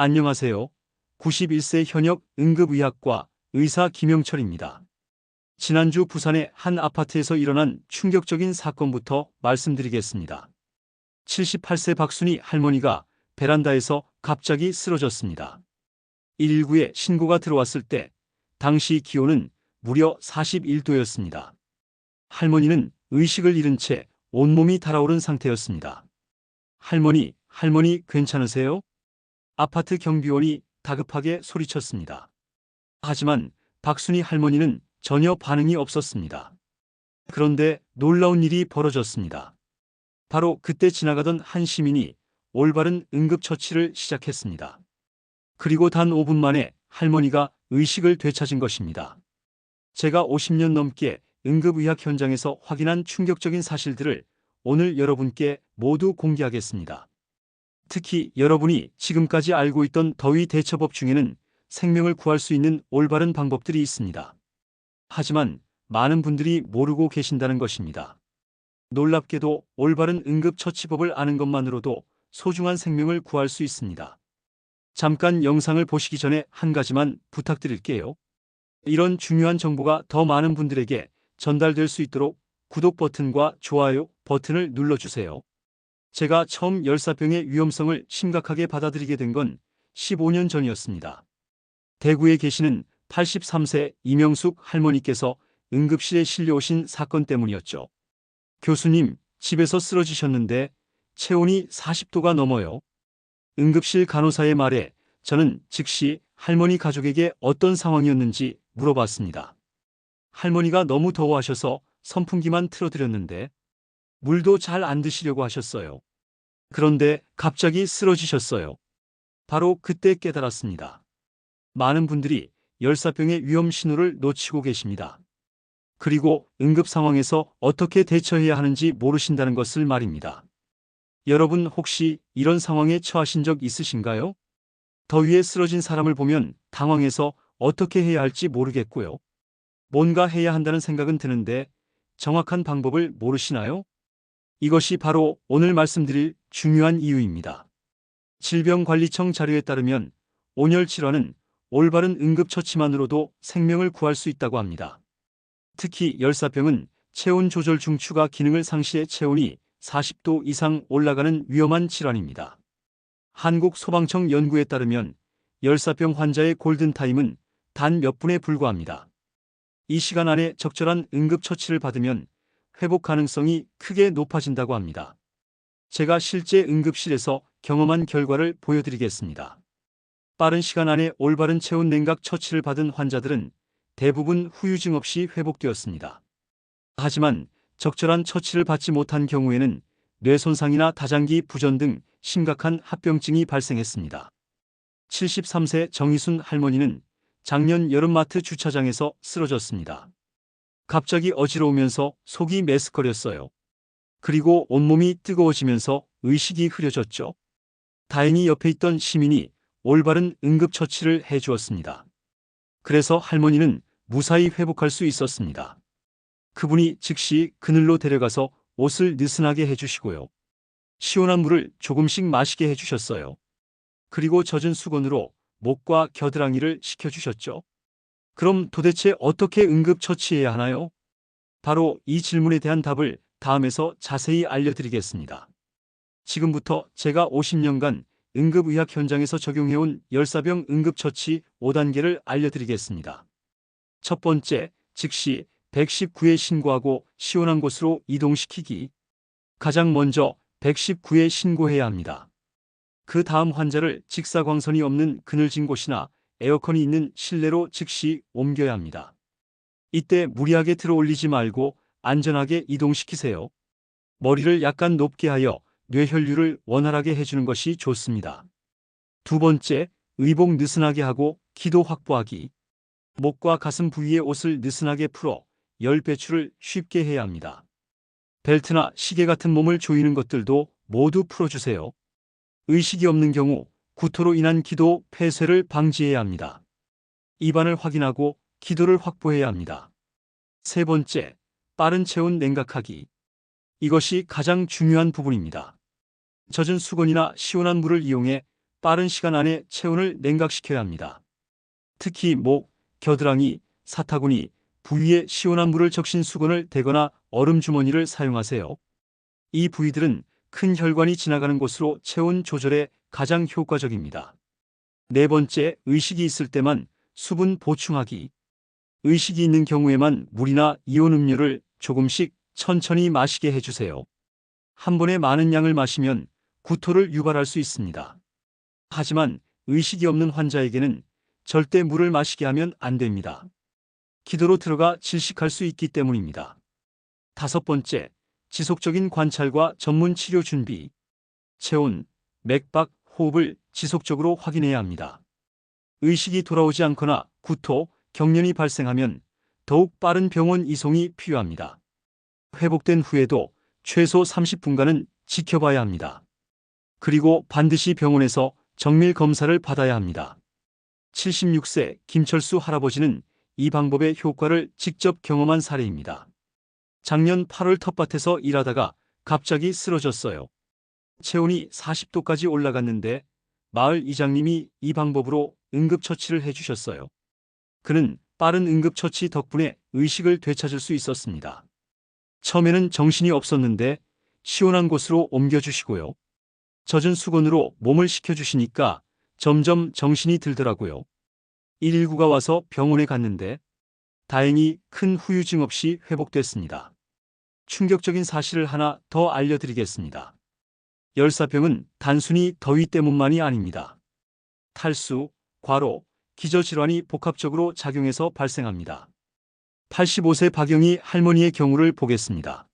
안녕하세요. 91세 현역 응급의학과 의사 김영철입니다. 지난주 부산의 한 아파트에서 일어난 충격적인 사건부터 말씀드리겠습니다. 78세 박순희 할머니가 베란다에서 갑자기 쓰러졌습니다. 119에 신고가 들어왔을 때 당시 기온은 무려 41도였습니다. 할머니는 의식을 잃은 채 온몸이 달아오른 상태였습니다. 할머니, 할머니 괜찮으세요? 아파트 경비원이 다급하게 소리쳤습니다. 하지만 박순희 할머니는 전혀 반응이 없었습니다. 그런데 놀라운 일이 벌어졌습니다. 바로 그때 지나가던 한 시민이 올바른 응급처치를 시작했습니다. 그리고 단 5분 만에 할머니가 의식을 되찾은 것입니다. 제가 50년 넘게 응급의학 현장에서 확인한 충격적인 사실들을 오늘 여러분께 모두 공개하겠습니다. 특히 여러분이 지금까지 알고 있던 더위 대처법 중에는 생명을 구할 수 있는 올바른 방법들이 있습니다. 하지만 많은 분들이 모르고 계신다는 것입니다. 놀랍게도 올바른 응급처치법을 아는 것만으로도 소중한 생명을 구할 수 있습니다. 잠깐 영상을 보시기 전에 한 가지만 부탁드릴게요. 이런 중요한 정보가 더 많은 분들에게 전달될 수 있도록 구독 버튼과 좋아요 버튼을 눌러주세요. 제가 처음 열사병의 위험성을 심각하게 받아들이게 된 건 15년 전이었습니다. 대구에 계시는 83세 이명숙 할머니께서 응급실에 실려오신 사건 때문이었죠. 교수님, 집에서 쓰러지셨는데 체온이 40도가 넘어요. 응급실 간호사의 말에 저는 즉시 할머니 가족에게 어떤 상황이었는지 물어봤습니다. 할머니가 너무 더워하셔서 선풍기만 틀어드렸는데 물도 잘 안 드시려고 하셨어요. 그런데 갑자기 쓰러지셨어요. 바로 그때 깨달았습니다. 많은 분들이 열사병의 위험 신호를 놓치고 계십니다. 그리고 응급 상황에서 어떻게 대처해야 하는지 모르신다는 것을 말입니다. 여러분 혹시 이런 상황에 처하신 적 있으신가요? 더위에 쓰러진 사람을 보면 당황해서 어떻게 해야 할지 모르겠고요. 뭔가 해야 한다는 생각은 드는데 정확한 방법을 모르시나요? 이것이 바로 오늘 말씀드릴 중요한 이유입니다. 질병관리청 자료에 따르면 온열 질환은 올바른 응급처치만으로도 생명을 구할 수 있다고 합니다. 특히 열사병은 체온 조절 중 추가 기능을 상실해 체온이 40도 이상 올라가는 위험한 질환입니다. 한국소방청 연구에 따르면 열사병 환자의 골든타임은 단 몇 분에 불과합니다. 이 시간 안에 적절한 응급처치를 받으면 회복 가능성이 크게 높아진다고 합니다. 제가 실제 응급실에서 경험한 결과를 보여드리겠습니다. 빠른 시간 안에 올바른 체온 냉각 처치를 받은 환자들은 대부분 후유증 없이 회복되었습니다. 하지만 적절한 처치를 받지 못한 경우에는 뇌 손상이나 다장기 부전 등 심각한 합병증이 발생했습니다. 73세 정희순 할머니는 작년 여름마트 주차장에서 쓰러졌습니다. 갑자기 어지러우면서 속이 메스거렸어요. 그리고 온몸이 뜨거워지면서 의식이 흐려졌죠. 다행히 옆에 있던 시민이 올바른 응급처치를 해주었습니다. 그래서 할머니는 무사히 회복할 수 있었습니다. 그분이 즉시 그늘로 데려가서 옷을 느슨하게 해주시고요. 시원한 물을 조금씩 마시게 해주셨어요. 그리고 젖은 수건으로 목과 겨드랑이를 식혀주셨죠. 그럼 도대체 어떻게 응급처치해야 하나요? 바로 이 질문에 대한 답을 다음에서 자세히 알려드리겠습니다. 지금부터 제가 50년간 응급의학 현장에서 적용해온 열사병 응급처치 5단계를 알려드리겠습니다. 첫 번째, 즉시 119에 신고하고 시원한 곳으로 이동시키기. 가장 먼저 119에 신고해야 합니다. 그 다음 환자를 직사광선이 없는 그늘진 곳이나 에어컨이 있는 실내로 즉시 옮겨야 합니다. 이때 무리하게 들어 올리지 말고 안전하게 이동시키세요. 머리를 약간 높게 하여 뇌혈류를 원활하게 해주는 것이 좋습니다. 두 번째, 의복 느슨하게 하고 기도 확보하기. 목과 가슴 부위의 옷을 느슨하게 풀어 열 배출을 쉽게 해야 합니다. 벨트나 시계 같은 몸을 조이는 것들도 모두 풀어주세요. 의식이 없는 경우 구토로 인한 기도 폐쇄를 방지해야 합니다. 입안을 확인하고 기도를 확보해야 합니다. 세 번째, 빠른 체온 냉각하기. 이것이 가장 중요한 부분입니다. 젖은 수건이나 시원한 물을 이용해 빠른 시간 안에 체온을 냉각시켜야 합니다. 특히 목, 겨드랑이, 사타구니, 부위에 시원한 물을 적신 수건을 대거나 얼음 주머니를 사용하세요. 이 부위들은 큰 혈관이 지나가는 곳으로 체온 조절에 가장 효과적입니다. 네 번째, 의식이 있을 때만 수분 보충하기. 의식이 있는 경우에만 물이나 이온 음료를 조금씩 천천히 마시게 해주세요. 한 번에 많은 양을 마시면 구토를 유발할 수 있습니다. 하지만 의식이 없는 환자에게는 절대 물을 마시게 하면 안 됩니다. 기도로 들어가 질식할 수 있기 때문입니다. 다섯 번째, 지속적인 관찰과 전문 치료 준비. 체온, 맥박, 호흡을 지속적으로 확인해야 합니다. 의식이 돌아오지 않거나 구토, 경련이 발생하면 더욱 빠른 병원 이송이 필요합니다. 회복된 후에도 최소 30분간은 지켜봐야 합니다. 그리고 반드시 병원에서 정밀 검사를 받아야 합니다. 76세 김철수 할아버지는 이 방법의 효과를 직접 경험한 사례입니다. 작년 8월 텃밭에서 일하다가 갑자기 쓰러졌어요. 체온이 40도까지 올라갔는데 마을 이장님이 이 방법으로 응급처치를 해주셨어요. 그는 빠른 응급처치 덕분에 의식을 되찾을 수 있었습니다. 처음에는 정신이 없었는데 시원한 곳으로 옮겨주시고요. 젖은 수건으로 몸을 식혀주시니까 점점 정신이 들더라고요. 119가 와서 병원에 갔는데 다행히 큰 후유증 없이 회복됐습니다. 충격적인 사실을 하나 더 알려드리겠습니다. 열사병은 단순히 더위 때문만이 아닙니다. 탈수, 과로, 기저질환이 복합적으로 작용해서 발생합니다. 85세 박영희 할머니의 경우를 보겠습니다.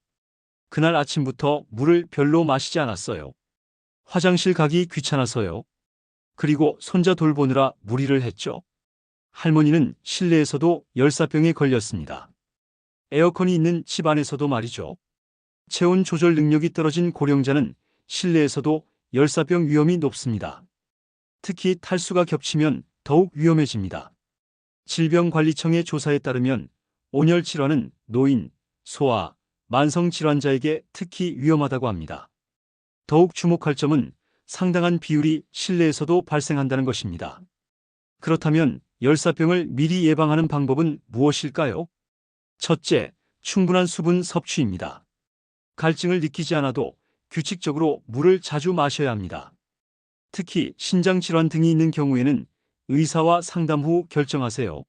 그날 아침부터 물을 별로 마시지 않았어요. 화장실 가기 귀찮아서요. 그리고 손자 돌보느라 무리를 했죠. 할머니는 실내에서도 열사병에 걸렸습니다. 에어컨이 있는 집 안에서도 말이죠. 체온 조절 능력이 떨어진 고령자는 실내에서도 열사병 위험이 높습니다. 특히 탈수가 겹치면 더욱 위험해집니다. 질병관리청의 조사에 따르면 온열 질환은 노인, 소아, 만성 질환자에게 특히 위험하다고 합니다. 더욱 주목할 점은 상당한 비율이 실내에서도 발생한다는 것입니다. 그렇다면 열사병을 미리 예방하는 방법은 무엇일까요? 첫째, 충분한 수분 섭취입니다. 갈증을 느끼지 않아도 규칙적으로 물을 자주 마셔야 합니다. 특히 신장 질환 등이 있는 경우에는 의사와 상담 후 결정하세요.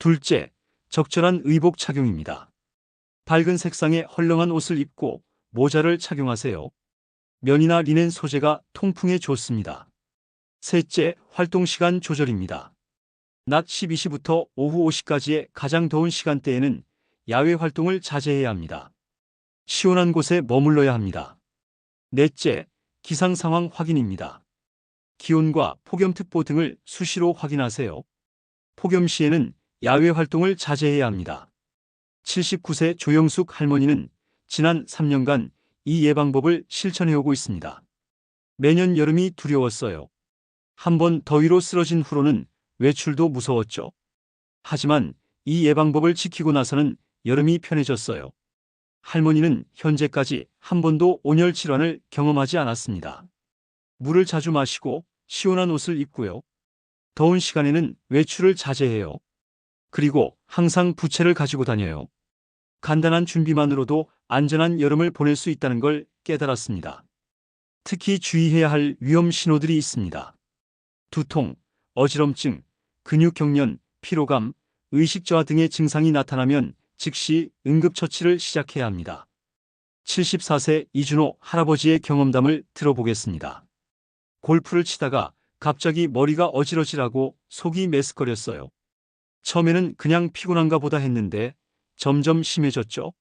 둘째, 적절한 의복 착용입니다. 밝은 색상의 헐렁한 옷을 입고 모자를 착용하세요. 면이나 리넨 소재가 통풍에 좋습니다. 셋째, 활동 시간 조절입니다. 낮 12시부터 오후 5시까지의 가장 더운 시간대에는 야외 활동을 자제해야 합니다. 시원한 곳에 머물러야 합니다. 넷째, 기상 상황 확인입니다. 기온과 폭염특보 등을 수시로 확인하세요. 폭염 시에는 야외 활동을 자제해야 합니다. 79세 조영숙 할머니는 지난 3년간 이 예방법을 실천해오고 있습니다. 매년 여름이 두려웠어요. 한 번 더위로 쓰러진 후로는 외출도 무서웠죠. 하지만 이 예방법을 지키고 나서는 여름이 편해졌어요. 할머니는 현재까지 한 번도 온열 질환을 경험하지 않았습니다. 물을 자주 마시고 시원한 옷을 입고요. 더운 시간에는 외출을 자제해요. 그리고 항상 부채를 가지고 다녀요. 간단한 준비만으로도 안전한 여름을 보낼 수 있다는 걸 깨달았습니다. 특히 주의해야 할 위험 신호들이 있습니다. 두통, 어지럼증, 근육 경련, 피로감, 의식 저하 등의 증상이 나타나면 즉시 응급처치를 시작해야 합니다. 74세 이준호 할아버지의 경험담을 들어보겠습니다. 골프를 치다가 갑자기 머리가 어지러지라고 속이 메스거렸어요. 처음에는 그냥 피곤한가 보다 했는데 점점 심해졌죠.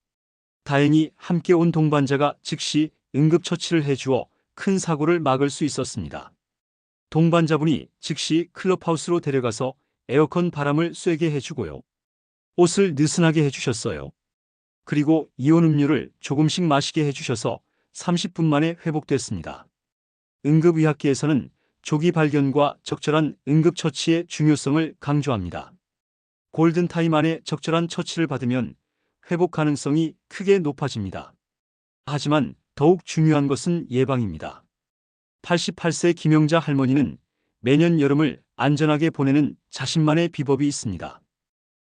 다행히 함께 온 동반자가 즉시 응급처치를 해주어 큰 사고를 막을 수 있었습니다. 동반자분이 즉시 클럽하우스로 데려가서 에어컨 바람을 쐬게 해주고요. 옷을 느슨하게 해주셨어요. 그리고 이온 음료를 조금씩 마시게 해주셔서 30분 만에 회복됐습니다. 응급의학계에서는 조기 발견과 적절한 응급처치의 중요성을 강조합니다. 골든타임 안에 적절한 처치를 받으면 회복 가능성이 크게 높아집니다. 하지만 더욱 중요한 것은 예방입니다. 88세 김영자 할머니는 매년 여름을 안전하게 보내는 자신만의 비법이 있습니다.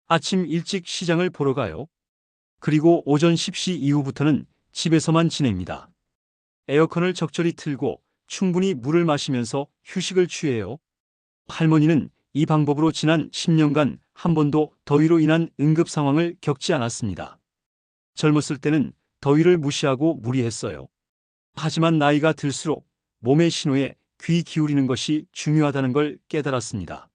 아침 일찍 시장을 보러 가요. 그리고 오전 10시 이후부터는 집에서만 지냅니다. 에어컨을 적절히 틀고 충분히 물을 마시면서 휴식을 취해요. 할머니는 이 방법으로 지난 10년간 한 번도 더위로 인한 응급 상황을 겪지 않았습니다. 젊었을 때는 더위를 무시하고 무리했어요. 하지만 나이가 들수록 몸의 신호에 귀 기울이는 것이 중요하다는 걸 깨달았습니다.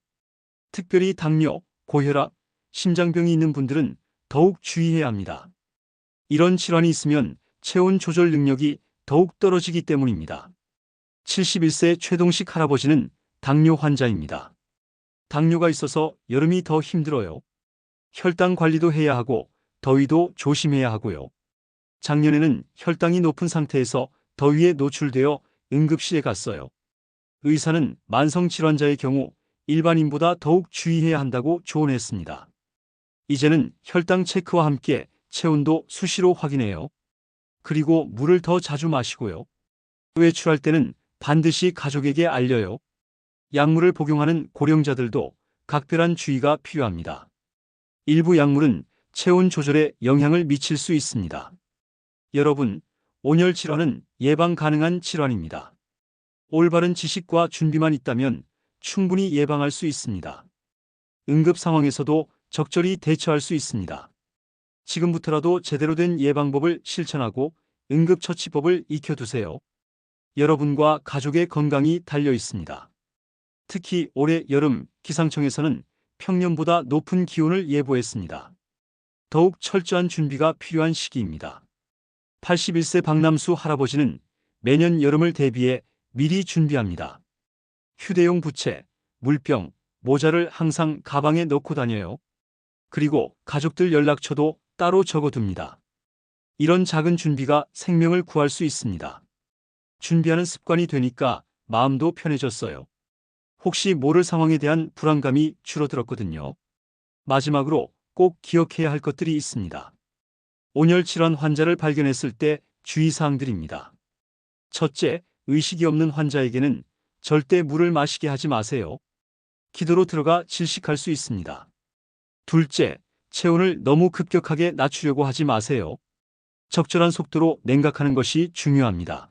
특별히 당뇨, 고혈압, 심장병이 있는 분들은 더욱 주의해야 합니다. 이런 질환이 있으면 체온 조절 능력이 더욱 떨어지기 때문입니다. 71세 최동식 할아버지는 당뇨 환자입니다. 당뇨가 있어서 여름이 더 힘들어요. 혈당 관리도 해야 하고 더위도 조심해야 하고요. 작년에는 혈당이 높은 상태에서 더위에 노출되어 응급실에 갔어요. 의사는 만성 질환자의 경우 일반인보다 더욱 주의해야 한다고 조언했습니다. 이제는 혈당 체크와 함께 체온도 수시로 확인해요. 그리고 물을 더 자주 마시고요. 외출할 때는 반드시 가족에게 알려요. 약물을 복용하는 고령자들도 각별한 주의가 필요합니다. 일부 약물은 체온 조절에 영향을 미칠 수 있습니다. 여러분, 온열 질환은 예방 가능한 질환입니다. 올바른 지식과 준비만 있다면 충분히 예방할 수 있습니다. 응급 상황에서도 적절히 대처할 수 있습니다. 지금부터라도 제대로 된 예방법을 실천하고 응급처치법을 익혀두세요. 여러분과 가족의 건강이 달려 있습니다. 특히 올해 여름 기상청에서는 평년보다 높은 기온을 예보했습니다. 더욱 철저한 준비가 필요한 시기입니다. 81세 박남수 할아버지는 매년 여름을 대비해 미리 준비합니다. 휴대용 부채, 물병, 모자를 항상 가방에 넣고 다녀요. 그리고 가족들 연락처도 따로 적어둡니다. 이런 작은 준비가 생명을 구할 수 있습니다. 준비하는 습관이 되니까 마음도 편해졌어요. 혹시 모를 상황에 대한 불안감이 줄어들었거든요. 마지막으로 꼭 기억해야 할 것들이 있습니다. 온열 질환 환자를 발견했을 때 주의사항들입니다. 첫째, 의식이 없는 환자에게는 절대 물을 마시게 하지 마세요. 기도로 들어가 질식할 수 있습니다. 둘째, 체온을 너무 급격하게 낮추려고 하지 마세요. 적절한 속도로 냉각하는 것이 중요합니다.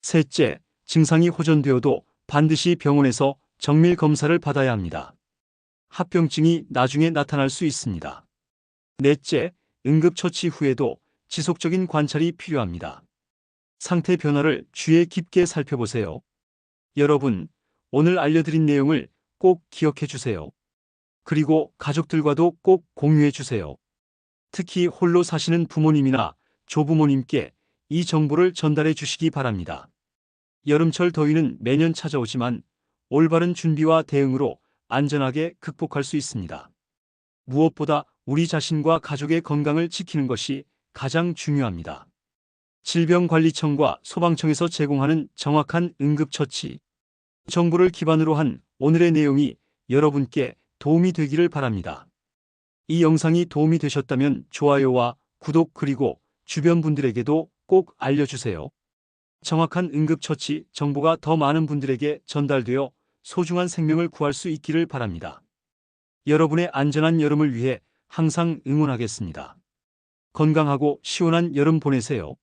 셋째, 증상이 호전되어도 반드시 병원에서 정밀 검사를 받아야 합니다. 합병증이 나중에 나타날 수 있습니다. 넷째, 응급처치 후에도 지속적인 관찰이 필요합니다. 상태 변화를 주의 깊게 살펴보세요. 여러분, 오늘 알려드린 내용을 꼭 기억해 주세요. 그리고 가족들과도 꼭 공유해 주세요. 특히 홀로 사시는 부모님이나 조부모님께 이 정보를 전달해 주시기 바랍니다. 여름철 더위는 매년 찾아오지만 올바른 준비와 대응으로 안전하게 극복할 수 있습니다. 무엇보다 우리 자신과 가족의 건강을 지키는 것이 가장 중요합니다. 질병관리청과 소방청에서 제공하는 정확한 응급처치 정보를 기반으로 한 오늘의 내용이 여러분께 도움이 되기를 바랍니다. 이 영상이 도움이 되셨다면 좋아요와 구독 그리고 주변 분들에게도 꼭 알려주세요. 정확한 응급처치 정보가 더 많은 분들에게 전달되어 소중한 생명을 구할 수 있기를 바랍니다. 여러분의 안전한 여름을 위해 항상 응원하겠습니다. 건강하고 시원한 여름 보내세요.